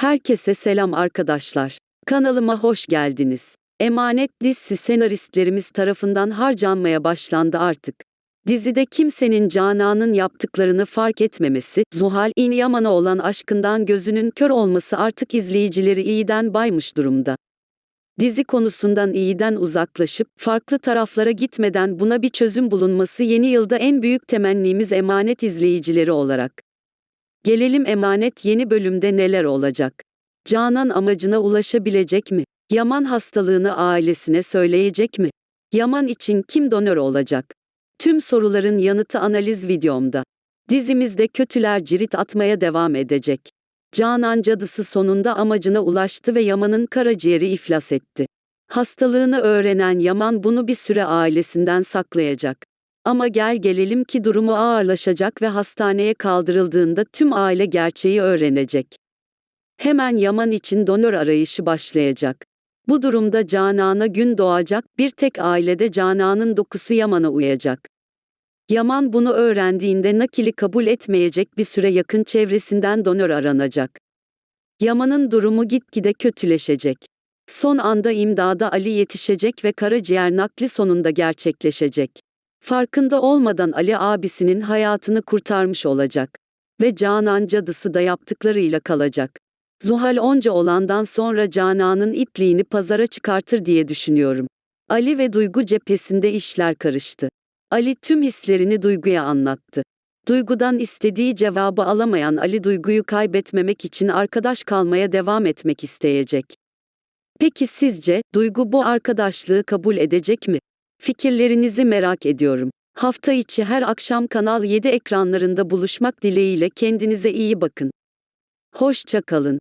Herkese selam arkadaşlar. Kanalıma hoş geldiniz. Emanet dizisi senaristlerimiz tarafından harcanmaya başlandı artık. Dizide kimsenin Canan'ın yaptıklarını fark etmemesi, Zuhal İn Yaman'a olan aşkından gözünün kör olması artık izleyicileri iyiden baymış durumda. Dizi konusundan iyiden uzaklaşıp farklı taraflara gitmeden buna bir çözüm bulunması yeni yılda en büyük temennimiz emanet izleyicileri olarak. Gelelim emanet yeni bölümde neler olacak? Canan amacına ulaşabilecek mi? Yaman hastalığını ailesine söyleyecek mi? Yaman için kim donör olacak? Tüm soruların yanıtı analiz videomda. Dizimizde kötüler cirit atmaya devam edecek. Canan cadısı sonunda amacına ulaştı ve Yaman'ın karaciğeri iflas etti. Hastalığını öğrenen Yaman bunu bir süre ailesinden saklayacak. Ama gel gelelim ki durumu ağırlaşacak ve hastaneye kaldırıldığında tüm aile gerçeği öğrenecek. Hemen Yaman için donör arayışı başlayacak. Bu durumda Canan'a gün doğacak, bir tek ailede Canan'ın dokusu Yaman'a uyacak. Yaman bunu öğrendiğinde nakili kabul etmeyecek bir süre yakın çevresinden donör aranacak. Yaman'ın durumu gitgide kötüleşecek. Son anda imdada Ali yetişecek ve karaciğer nakli sonunda gerçekleşecek. Farkında olmadan Ali abisinin hayatını kurtarmış olacak. Ve Canan cadısı da yaptıklarıyla kalacak. Zuhal onca olandan sonra Canan'ın ipliğini pazara çıkartır diye düşünüyorum. Ali ve Duygu cephesinde işler karıştı. Ali tüm hislerini Duygu'ya anlattı. Duygu'dan istediği cevabı alamayan Ali Duygu'yu kaybetmemek için arkadaş kalmaya devam etmek isteyecek. Peki sizce Duygu bu arkadaşlığı kabul edecek mi? Fikirlerinizi merak ediyorum. Hafta içi her akşam Kanal 7 ekranlarında buluşmak dileğiyle kendinize iyi bakın. Hoşça kalın.